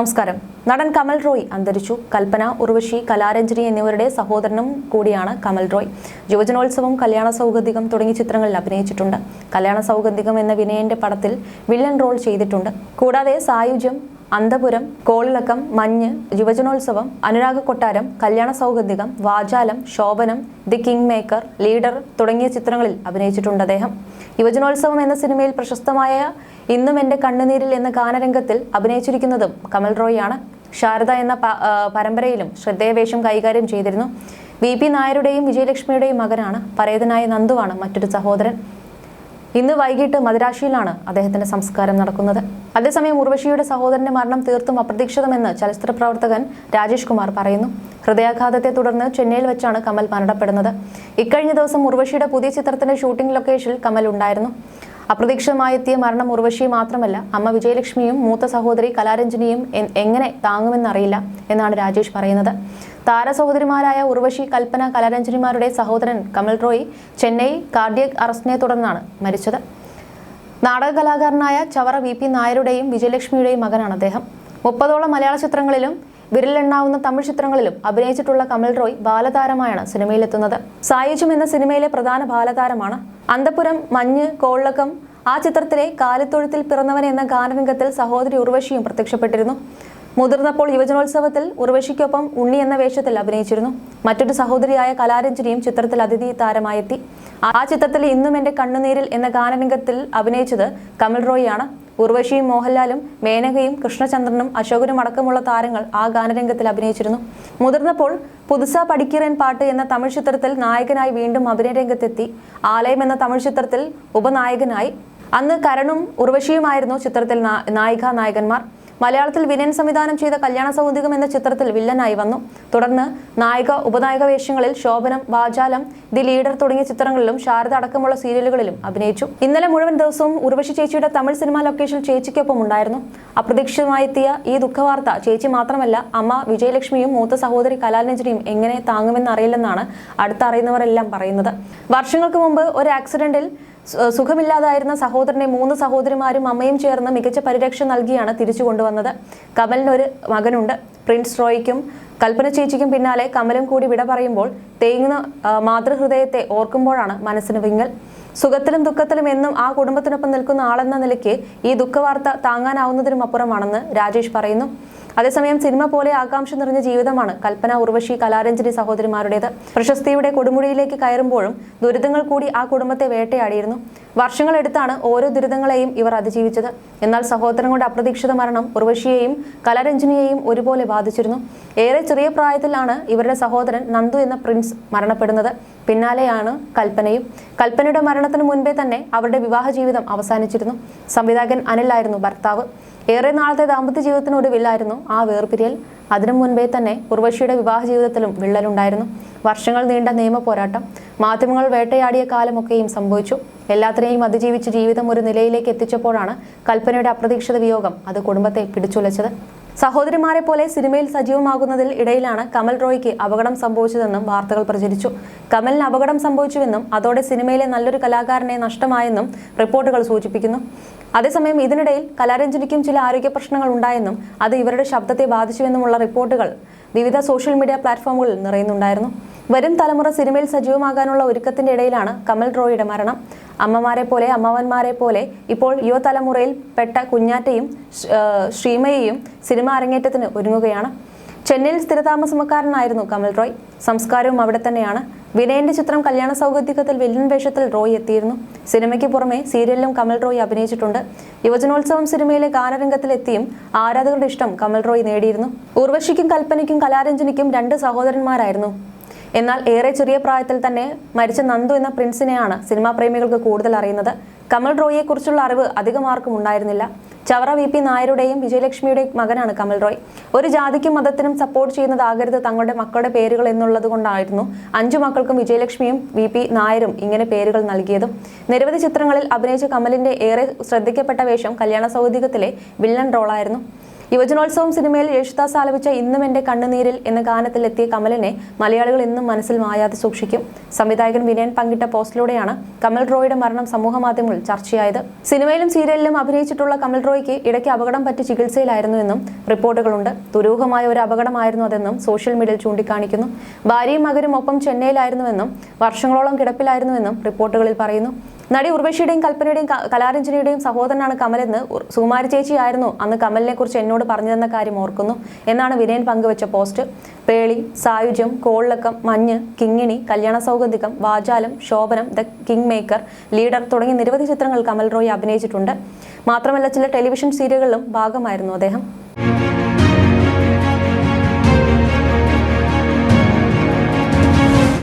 നമസ്കാരം. നടൻ കമൽ റോയ് അന്തരിച്ചു. കൽപ്പന ഉർവശി കലാരഞ്ജനി എന്നിവരുടെ സഹോദരനും കൂടിയാണ് കമൽ റോയ്. യുവജനോത്സവം കല്യാണ സൗഗന്ധികം തുടങ്ങിയ ചിത്രങ്ങളിൽ അഭിനയിച്ചിട്ടുണ്ട്. കല്യാണ സൗഗന്ധികം എന്ന വിനയന്റെ പടത്തിൽ വില്ലൻ റോൾ ചെയ്തിട്ടുണ്ട്. കൂടാതെ സായുജ്യം അന്തപുരം കോളിളക്കം മഞ്ഞ് Yuvajanotsavam Anuraga Kottaram Kalyana Saugandhikam Vachalam Shobhanam the king maker leader തുടങ്ങിയ ചിത്രങ്ങളിൽ അഭിനയിച്ചിട്ടുണ്ട് അദ്ദേഹം. യുവജനോത്സവം എന്ന സിനിമയിൽ പ്രശസ്തമായ ഇന്നും എന്റെ കണ്ണുനീരിൽ എന്ന ഗാനരംഗത്തിൽ അഭിനയിച്ചിരിക്കുന്നതും കമൽ റോയിയാണ്. ശാരദ എന്ന പരമ്പരയിലും ശ്രദ്ധേയവേഷം കൈകാര്യം ചെയ്തിരുന്നു. വി പി നായരുടെയും വിജയലക്ഷ്മിയുടെയും മകനാണ്. പരേതനായ നന്ദുവാണ് മറ്റൊരു സഹോദരൻ. ഇന്ന് വൈകിട്ട് മദിരാശിയിലാണ് അദ്ദേഹത്തിന്റെ സംസ്കാരം നടക്കുന്നത്. അതേസമയം ഉർവശിയുടെ സഹോദരന്റെ മരണം തീർത്തും അപ്രതീക്ഷിതമെന്ന് ചലച്ചിത്ര പ്രവർത്തകൻ രാജേഷ് കുമാർ പറയുന്നു. ഹൃദയാഘാതത്തെ തുടർന്ന് ചെന്നൈയിൽ വെച്ചാണ് കമൽ മരണപ്പെടുന്നത്. ഇക്കഴിഞ്ഞ ദിവസം ഉർവശിയുടെ പുതിയ ചിത്രത്തിന്റെ ഷൂട്ടിംഗ് ലൊക്കേഷനിൽ കമൽ ഉണ്ടായിരുന്നു. അപ്രതീക്ഷിതമായി എത്തിയ മരണം ഉർവശി മാത്രമല്ല അമ്മ വിജയലക്ഷ്മിയും മൂത്ത സഹോദരി കലാരഞ്ജനിയും എങ്ങനെ താങ്ങുമെന്നറിയില്ല എന്നാണ് രാജേഷ് പറയുന്നത്. താരസഹോദരിമാരായ ഉർവശി കൽപ്പന കലാരഞ്ജനിമാരുടെ സഹോദരൻ കമൽ റോയ് ചെന്നൈ കാർഡിയക് അറസ്റ്റിനെ തുടർന്നാണ് മരിച്ചത്. നാടക കലാകാരനായ ചവറ വി പി നായരുടെയും വിജയലക്ഷ്മിയുടെയും മകനാണ് അദ്ദേഹം. മുപ്പതോളം മലയാള ചിത്രങ്ങളിലും വിരലെണ്ണാവുന്ന തമിഴ് ചിത്രങ്ങളിലും അഭിനയിച്ചിട്ടുള്ള കമൽ റോയ് ബാലതാരമായാണ് സിനിമയിലെത്തുന്നത്. സായുജം എന്ന സിനിമയിലെ പ്രധാന ബാലതാരമാണ്. അന്തപുരം മഞ്ഞ് കോളക്കം ആ ചിത്രത്തിലെ കാലിത്തൊഴുത്തിൽ പിറന്നവൻ എന്ന ഗാനരംഗത്തിൽ സഹോദരി ഉർവശിയും പ്രത്യക്ഷപ്പെട്ടിരുന്നു. മുതിർന്നപ്പോൾ യുവജനോത്സവത്തിൽ ഉർവശിക്കൊപ്പം ഉണ്ണി എന്ന വേഷത്തിൽ അഭിനയിച്ചിരുന്നു. മറ്റൊരു സഹോദരിയായ കലാരഞ്ജനിയും ചിത്രത്തിൽ അതിഥി താരമായെത്തി. ആ ചിത്രത്തിൽ ഇന്നും എന്റെ കണ്ണുനീരിൽ എന്ന ഗാനരംഗത്തിൽ അഭിനയിച്ചത് കമൽ റോയിയാണ്. ഉർവശിയും മോഹൻലാലും മേനകയും കൃഷ്ണചന്ദ്രനും അശോകനും അടക്കമുള്ള താരങ്ങൾ ആ ഗാനരംഗത്തിൽ അഭിനയിച്ചിരുന്നു. മുതിർന്നപ്പോൾ പുതുസ പഠിക്കിറൻ പാട്ട് എന്ന തമിഴ് ചിത്രത്തിൽ നായകനായി വീണ്ടും അഭിനയരംഗത്തെത്തി. ആലയം എന്ന തമിഴ് ചിത്രത്തിൽ ഉപനായകനായി. അന്ന് കരണും ഉർവശിയുമായിരുന്നു ചിത്രത്തിൽ നായിക നായകന്മാർ. മലയാളത്തിൽ വിനയൻ സംവിധാനം ചെയ്ത കല്യാണ സൗന്ദര്യം എന്ന ചിത്രത്തിൽ വില്ലനായി വന്നു. തുടർന്ന് നായിക ഉപനായക വേഷങ്ങളിൽ ശോഭനം വാചാലം ദി ലീഡർ തുടങ്ങിയ ചിത്രങ്ങളിലും ശാരദ അടക്കമുള്ള സീരിയലുകളിലും അഭിനയിച്ചു. ഇന്നലെ മുഴുവൻ ദിവസവും ഉർവശി ചേച്ചിയുടെ തമിഴ് സിനിമാ ലൊക്കേഷൻ ചേച്ചിക്കൊപ്പം ഉണ്ടായിരുന്നു. അപ്രതീക്ഷിതമായി എത്തിയ ഈ ദുഃഖവാർത്ത ചേച്ചി മാത്രമല്ല അമ്മ വിജയലക്ഷ്മിയും മൂത്ത സഹോദരി കലാലഞ്ജനിയും എങ്ങനെ താങ്ങുമെന്നറിയില്ലെന്നാണ് അടുത്തറിയുന്നവരെല്ലാം പറയുന്നത്. വർഷങ്ങൾക്ക് മുമ്പ് ഒരു ആക്സിഡന്റിൽ സുഖമില്ലാതായിരുന്ന സഹോദരനെ മൂന്ന് സഹോദരിമാരും അമ്മയും ചേർന്ന് മികച്ച പരിരക്ഷ നൽകിയാണ് തിരിച്ചു കൊണ്ടുവന്നത്. കമലിനൊരു മകനുണ്ട് പ്രിൻസ് റോയ്ക്കും കൽപ്പന ചേച്ചിക്കും പിന്നാലെ കമലും കൂടി വിട പറയുമ്പോൾ തേങ്ങുന്ന മാതൃഹൃദയത്തെ ഓർക്കുമ്പോഴാണ് മനസ്സിന് വിങ്ങൽ. സുഖത്തിലും ദുഃഖത്തിലും എന്നും ആ കുടുംബത്തിനൊപ്പം നിൽക്കുന്ന ആളെന്ന നിലയ്ക്ക് ഈ ദുഃഖവാർത്ത താങ്ങാനാവുന്നതിനും അപ്പുറമാണെന്ന് രാജേഷ് പറയുന്നു. അതേസമയം സിനിമ പോലെ ആകാംക്ഷ നിറഞ്ഞ ജീവിതമാണ് കൽപ്പന ഉർവശി കലാരഞ്ജനി സഹോദരിമാരുടേത്. പ്രശസ്തിയുടെ കൊടുമുടിയിലേക്ക് കയറുമ്പോഴും ദുരിതങ്ങൾ കൂടി ആ കുടുംബത്തെ വേട്ടയാടിയിരുന്നു. വർഷങ്ങളെടുത്താണ് ഓരോ ദുരിതങ്ങളെയും ഇവർ അതിജീവിച്ചത്. എന്നാൽ സഹോദരങ്ങളുടെ അപ്രതീക്ഷിത മരണം ഉർവശിയെയും കലാരഞ്ജനിയെയും ഒരുപോലെ ബാധിച്ചിരുന്നു. ഏറെ ചെറിയ പ്രായത്തിലാണ് ഇവരുടെ സഹോദരൻ നന്ദു എന്ന പ്രിൻസ് മരണപ്പെടുന്നത്. പിന്നാലെയാണ് കൽപ്പനയും. കൽപ്പനയുടെ മരണത്തിന് മുൻപേ തന്നെ അവരുടെ വിവാഹ ജീവിതം അവസാനിച്ചിരുന്നു. സംവിധായകൻ അനിലായിരുന്നു ഭർത്താവ്. ഏറെ നാളത്തെ ദാമ്പത്യ ജീവിതത്തിനൊടുവില്ലായിരുന്നു ആ വേർപിരിയൽ അതിനു മുൻപേ തന്നെ ഉർവശിയുടെ വിവാഹ ജീവിതത്തിലും വിള്ളലുണ്ടായിരുന്നു. വർഷങ്ങൾ നീണ്ട നിയമ പോരാട്ടം മാധ്യമങ്ങൾ വേട്ടയാടിയ കാലമൊക്കെയും സംഭവിച്ചു. എല്ലാത്തിനെയും അതിജീവിച്ച് ജീവിതം ഒരു നിലയിലേക്ക് എത്തിച്ചപ്പോഴാണ് കൽപ്പനയുടെ അപ്രതീക്ഷിത വിയോഗം അത് കുടുംബത്തെ പിടിച്ചുലച്ചത്. സഹോദരിമാരെ പോലെ സിനിമയിൽ സജീവമാകുന്നതിൽ ഇടയിലാണ് കമൽ റോയ്ക്ക് അപകടം സംഭവിച്ചതെന്നും വാർത്തകൾ പ്രചരിച്ചു. കമലിന് അപകടം സംഭവിച്ചുവെന്നും അതോടെ സിനിമയിലെ നല്ലൊരു കലാകാരനെ നഷ്ടമായെന്നും റിപ്പോർട്ടുകൾ സൂചിപ്പിക്കുന്നു. അതേസമയം ഇതിനിടയിൽ കലാരഞ്ജനിക്കും ചില ആരോഗ്യ പ്രശ്നങ്ങൾ ഉണ്ടായെന്നും അത് ഇവരുടെ ശബ്ദത്തെ ബാധിച്ചുവെന്നുമുള്ള റിപ്പോർട്ടുകൾ വിവിധ സോഷ്യൽ മീഡിയ പ്ലാറ്റ്ഫോമുകളിൽ നിറയുന്നുണ്ടായിരുന്നു. വരും തലമുറ സിനിമയിൽ സജീവമാകാനുള്ള ഒരുക്കത്തിന്റെ ഇടയിലാണ് കമൽ റോയിയുടെ മരണം. അമ്മമാരെ പോലെ അമ്മവന്മാരെ പോലെ ഇപ്പോൾ യുവതലമുറയിൽ പെട്ട കുഞ്ഞാറ്റയും ശ്രീമയെയും സിനിമ അരങ്ങേറ്റത്തിന് ഒരുങ്ങുകയാണ്. ചെന്നൈയിൽ സ്ഥിരതാമസക്കാരനായിരുന്നു കമൽ റോയ്. സംസ്കാരവും അവിടെ തന്നെയാണ്. വിനയന്റെ ചിത്രം കല്യാണ സൗകര്യത്തിൽ വില്ലൻ വേഷത്തിൽ റോയ് എത്തിയിരുന്നു. സിനിമയ്ക്ക് പുറമെ സീരിയലിലും കമൽ റോയ് അഭിനയിച്ചിട്ടുണ്ട്. യുവജനോത്സവം സിനിമയിലെ ഗാനരംഗത്തിലെത്തിയും ആരാധകരുടെ ഇഷ്ടം കമൽ റോയ് നേടിയിരുന്നു. ഉർവശിക്കും കൽപ്പനയ്ക്കും കലാരഞ്ജനിക്കും രണ്ട് സഹോദരന്മാരായിരുന്നു എന്നാൽ ഏറെ ചെറിയ പ്രായത്തിൽ തന്നെ മരിച്ച നന്ദു എന്ന പ്രിൻസിനെയാണ് സിനിമാ പ്രേമികൾക്ക് കൂടുതൽ അറിയുന്നത്. കമൽ റോയിയെ കുറിച്ചുള്ള അറിവ് അധികം ആർക്കും ഉണ്ടായിരുന്നില്ല. ചവറ വി പി നായരുടെയും വിജയലക്ഷ്മിയുടെയും മകനാണ് കമൽ റോയ്. ഒരു ജാതിക്കും മതത്തിനും സപ്പോർട്ട് ചെയ്യുന്നതാകരുത് തങ്ങളുടെ മക്കളുടെ പേരുകൾ എന്നുള്ളത് കൊണ്ടായിരുന്നു അഞ്ചു മക്കൾക്കും വിജയലക്ഷ്മിയും വി പി നായരും ഇങ്ങനെ പേരുകൾ നൽകിയതും. നിരവധി ചിത്രങ്ങളിൽ അഭിനയിച്ച കമലിന്റെ ഏറെ ശ്രദ്ധിക്കപ്പെട്ട വേഷം കല്യാണ സൗദികത്തിലെ വില്ലൻ റോളായിരുന്നു. യുവജനോത്സവം സിനിമയിൽ യേശുദാസ് ആലപിച്ച ഇന്നും എന്റെ കണ്ണുനീരിൽ എന്ന ഗാനത്തിൽ എത്തിയ കമലിനെ മലയാളികൾ ഇന്നും മനസ്സിൽ മായാതെ സൂക്ഷിക്കും. സംവിധായകൻ വിനയൻ പങ്കിട്ട പോസ്റ്റിലൂടെയാണ് കമൽ റോയുടെ മരണം സമൂഹ മാധ്യമങ്ങളിൽ ചർച്ചയായത്. സിനിമയിലും സീരിയലിലും അഭിനയിച്ചിട്ടുള്ള കമൽ റോയ്ക്ക് ഇടയ്ക്ക് അപകടം പറ്റി ചികിത്സയിലായിരുന്നുവെന്നും റിപ്പോർട്ടുകളുണ്ട്. ദുരൂഹമായ ഒരു അപകടമായിരുന്നു അതെന്നും സോഷ്യൽ മീഡിയയിൽ ചൂണ്ടിക്കാണിക്കുന്നു. ഭാര്യയും മകരും ഒപ്പം ചെന്നൈയിലായിരുന്നുവെന്നും വർഷങ്ങളോളം കിടപ്പിലായിരുന്നുവെന്നും റിപ്പോർട്ടുകളിൽ പറയുന്നു. നടി ഉർവശിയുടെയും കൽപ്പനയുടെയും കലാരഞ്ജനയുടെയും സഹോദരനാണ് കമലെന്ന് സുകുമാരി ചേച്ചിയായിരുന്നു അന്ന് കമലിനെ കുറിച്ച് എന്നോട് പറഞ്ഞതെന്ന കാര്യം ഓർക്കുന്നു. എന്നാണ് വിനയൻ പങ്കുവച്ച post. Pearle സായുജ്യം Kolilakkam Manju Kinginni Kalyana Saugandhikam Vachalam Shobhanam the king maker leader തുടങ്ങിയ നിരവധി ചിത്രങ്ങൾ കമൽ റോയ് അഭിനയിച്ചിട്ടുണ്ട്. മാത്രമല്ല ചില ടെലിവിഷൻ സീരിയലുകളിലും ഭാഗമായിരുന്നു അദ്ദേഹം.